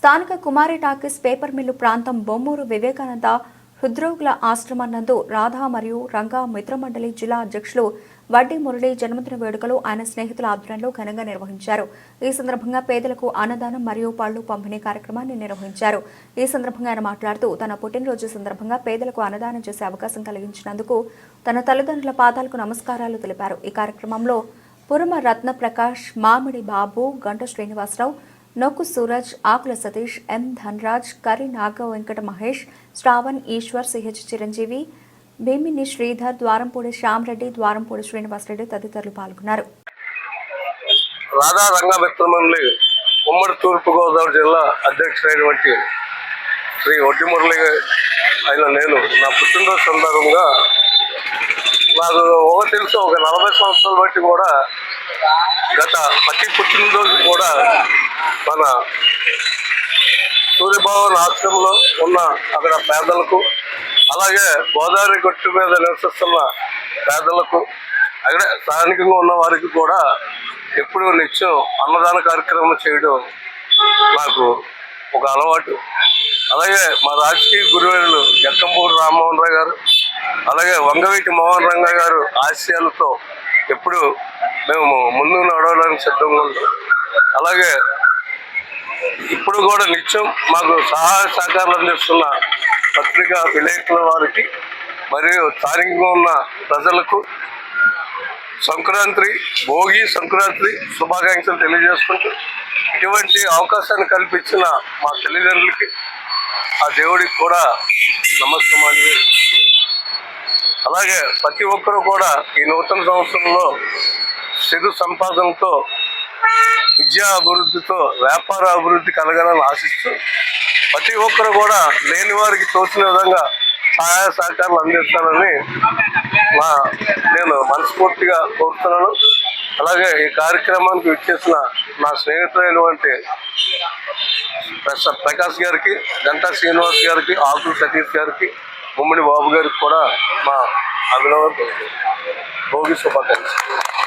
స్థానిక కుమారి talkies paper mill ప్రాంతం బొమ్మూరు వివేకానంద హృద్రోగుల ఆశ్రమన్నందు రాధా మరియు రంగా మిత్రమండలి జిల్లా అధ్యక్షులు వడ్డీ మురళి జన్మదిన వేడుకలు ఆయన స్నేహితుల ఆధ్వర్యంలో ఘనంగా నిర్వహించారు. ఈ సందర్భంగా పేదలకు అన్నదానం మరియు పళ్ళు పంపిణీ కార్యక్రమాన్ని నిర్వహించారు. ఈ సందర్భంగా ఆయన మాట్లాడుతూ తన పుట్టినరోజు సందర్భంగా పేదలకు అన్నదానం చేసే అవకాశం కలిగించినందుకు తన తల్లిదండ్రుల పాదాలకు నమస్కారాలు తెలిపారు. ఈ కార్యక్రమంలో పురమ రత్న ప్రకాష్ మామిడి బాబు గంట శ్రీనివాసరావు నొక్కు సూరజ్ ఆకుల సతీష్ ఎం ధనరాజ్ కరి నాగ వెంకట మహేష్ శ్రావణ్ ఈశ్వర్ సిహెచ్ చిరంజీవి భీమిని శ్రీధర్ ద్వారంపూడి శ్యామరెడ్డి ద్వారంపూడి శ్రీనివాసరెడ్డి తదితరులు పాల్గొన్నారు. రాధా రంగమిత్రమండలి ఉమ్మడి తూర్పుగోదావరి జిల్లా అధ్యక్షుడైనటువంటి శ్రీ వడ్డి మురళి అయిన నేను నా పుట్టినరోజు సందర్భంగా నాకు ఒక తెలుసు ఒక నలభై సంవత్సరాల బట్టి కూడా గత ప్రతి పుట్టినరోజు కూడా మన సూర్యభవన్ ఆశ్రమంలో ఉన్న అక్కడ పేదలకు అలాగే గోదావరి గట్టు మీద నివసిస్తున్న పేదలకు అక్కడ స్థానికంగా ఉన్న వారికి కూడా ఎప్పుడు నిత్యం అన్నదాన కార్యక్రమం చేయడం నాకు ఒక అలవాటు. అలాగే మా రాజకీయ గురువులు జక్కంపూడి రామ్మోహన్ రావు గారు అలాగే వంగవీటి మోహన్ రంగ గారు ఆశయాలతో ఎప్పుడు మేము ముందు నడవడానికి సిద్ధంగా ఉంటాం అలాగే ఇప్పుడు కూడా నిత్యం మాకు సహాయ సహకారాలు అందిస్తున్న పత్రికా విలేకరుల వారికి మరియు స్థానికంగా ఉన్న ప్రజలకు సంక్రాంతి భోగి సంక్రాంతి శుభాకాంక్షలు తెలియజేసుకుంటూ ఇటువంటి అవకాశాన్ని కల్పించిన మా తల్లిదండ్రులకి ఆ దేవుడికి కూడా నమస్కారాలు. అలాగే ప్రతి ఒక్కరూ కూడా ఈ నూతన సంవత్సరంలో సిరు సంపాదనతో విద్యా అభివృద్ధితో వ్యాపార అభివృద్ధి కలగాలని ఆశిస్తూ ప్రతి ఒక్కరు కూడా లేని వారికి తోచిన విధంగా సహాయ సహకారాలు అందిస్తానని మా నేను మనస్ఫూర్తిగా కోరుతున్నాను. అలాగే ఈ కార్యక్రమానికి విచ్చేసిన నా స్నేహితులైనటువంటి ప్రస- ప్రకాష్ గారికి గంటా శ్రీనివాస్ గారికి ఆకుల సతీష్ గారికి ముమ్మడి బాబు గారికి కూడా మా అభినవ భోగి శుభాకాంక్షలు.